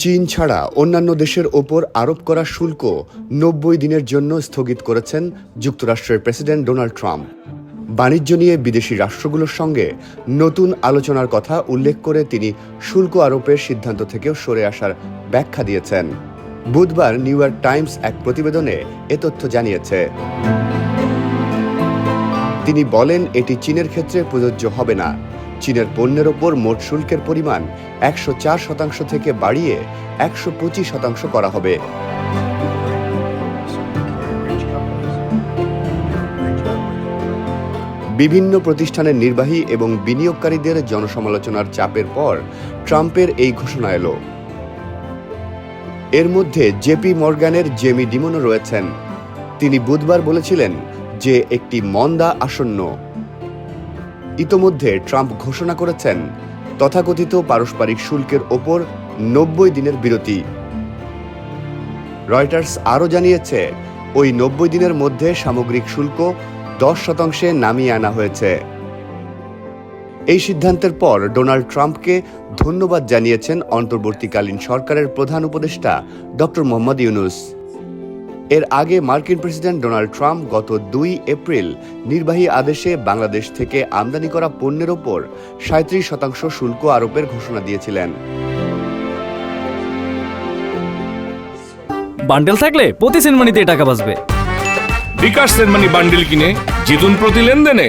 চীন ছাড়া অন্যান্য দেশের ওপর আরোপ করা শুল্ক নব্বই দিনের জন্য স্থগিত করেছেন যুক্তরাষ্ট্রের প্রেসিডেন্ট ডোনাল্ড ট্রাম্প। বাণিজ্য নিয়ে বিদেশি রাষ্ট্রগুলোর সঙ্গে নতুন আলোচনার কথা উল্লেখ করে তিনি শুল্ক আরোপের সিদ্ধান্ত থেকেও সরে আসার ব্যাখ্যা দিয়েছেন। বুধবার নিউ ইয়র্ক টাইমস এক প্রতিবেদনে এ তথ্য জানিয়েছে। তিনি বলেন, এটি চীনের ক্ষেত্রে প্রযোজ্য হবে না। চীনের পণ্যের ওপর মোট শুল্কের পরিমাণ একশো চার শতাংশ থেকে বাড়িয়ে একশো পঁচিশ শতাংশ করা হবে। বিভিন্ন প্রতিষ্ঠানের নির্বাহী এবং বিনিয়োগকারীদের জনসমালোচনার চাপের পর ট্রাম্পের এই ঘোষণা এলো। এর মধ্যে জেপি মর্গানের জেমি ডিমনও রয়েছেন। তিনি বুধবার বলেছিলেন যে একটি মন্দা আসন্ন। ইতোমধ্যে ট্রাম্প ঘোষণা করেছেন, তথাকথিত পারস্পরিক শুল্কের ওপর নব্বই দিনের বিরতি। রয়টার্স আরও জানিয়েছে, ওই নব্বই দিনের মধ্যে সামগ্রিক শুল্ক দশ শতাংশে নামিয়ে আনা হয়েছে। এই সিদ্ধান্তের পর ডোনাল্ড ট্রাম্পকে ধন্যবাদ জানিয়েছেন অন্তর্বর্তীকালীন সরকারের প্রধান উপদেষ্টা ডক্টর মোহাম্মদ ইউনুস। এর আগে মার্কিন প্রেসিডেন্ট ডোনাল্ড ট্রাম্প গত দুই এপ্রিল নির্বাহী আদেশে বাংলাদেশ থেকে আমদানি করা পণ্যের ওপর সাঁত্রিশ শতাংশ শুল্ক আরোপের ঘোষণা দিয়েছিলেন। বান্ডেল থাকলে প্রতি সেনমানিতে টাকা বাঁচবে। বিকাশ সেনমানি বান্ডেল কিনে জিতুন প্রতি লেনদেনে।